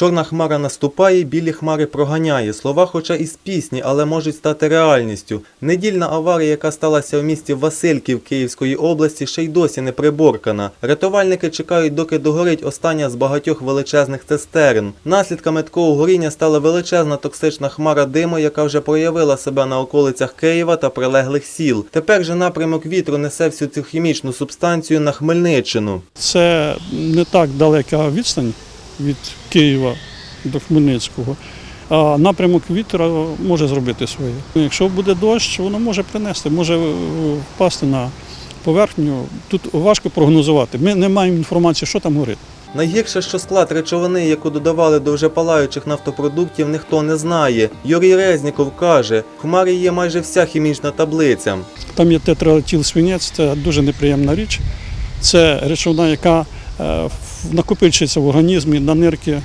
Чорна хмара наступає, білі хмари проганяє. Слова, хоча і з пісні, але можуть стати реальністю. Недільна аварія, яка сталася в місті Васильків Київської області, ще й досі не приборкана. Рятувальники чекають, доки догорить остання з багатьох величезних цистерн. Наслідками такого горіння стала величезна токсична хмара диму, яка вже проявила себе на околицях Києва та прилеглих сіл. Тепер же напрямок вітру несе всю цю хімічну субстанцію на Хмельниччину. Це не так далека відстань від Києва до Хмельницького. А напрямок вітра може зробити своє. Якщо буде дощ, воно може принести, може е, впасти на поверхню. Тут важко прогнозувати. Ми не маємо інформації, що там горить. Найгірше, що склад речовини, яку додавали до вже палаючих нафтопродуктів, ніхто не знає. Юрій Резніков каже, в хмарі є майже вся хімічна таблиця. Там є тетралетіл свинець, це дуже неприємна річ. Це речовина, яка е, в- накопичується в організмі на нирки, е,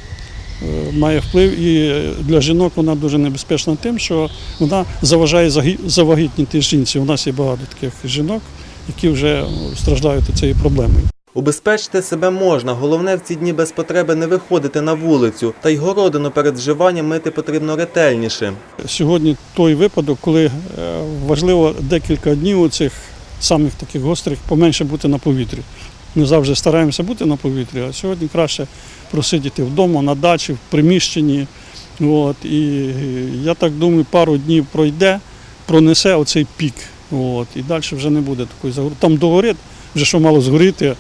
має вплив. І для жінок вона дуже небезпечна тим, що вона заважає завагітніти жінці. У нас є багато таких жінок, які вже страждають цією проблемою. Убезпечити себе можна, головне в ці дні без потреби не виходити на вулицю, та й городину перед вживанням мити потрібно ретельніше. Сьогодні той випадок, коли е, важливо декілька днів у цих самих таких гострих поменше бути на повітрі. Ми завжди стараємося бути на повітрі, а сьогодні краще просидіти вдома, на дачі, в приміщенні. От, і я так думаю, пару днів пройде, пронесе оцей пік. От, і далі вже не буде такої загрози. Там догорить, вже що мало згоріти,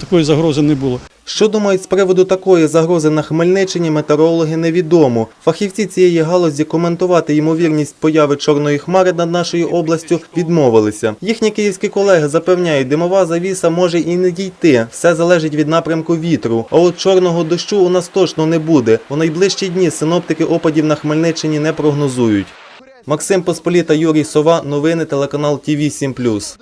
такої загрози не було. Що думають з приводу такої загрози на Хмельниччині, метеорологи невідомо. Фахівці цієї галузі коментувати ймовірність появи чорної хмари над нашою областю відмовилися. Їхні київські колеги запевняють, димова завіса може і не дійти. Все залежить від напрямку вітру. А от чорного дощу у нас точно не буде. У найближчі дні синоптики опадів на Хмельниччині не прогнозують. Максим Посполіта, Юрій Сова. Новини телеканал ТІВІ 7+.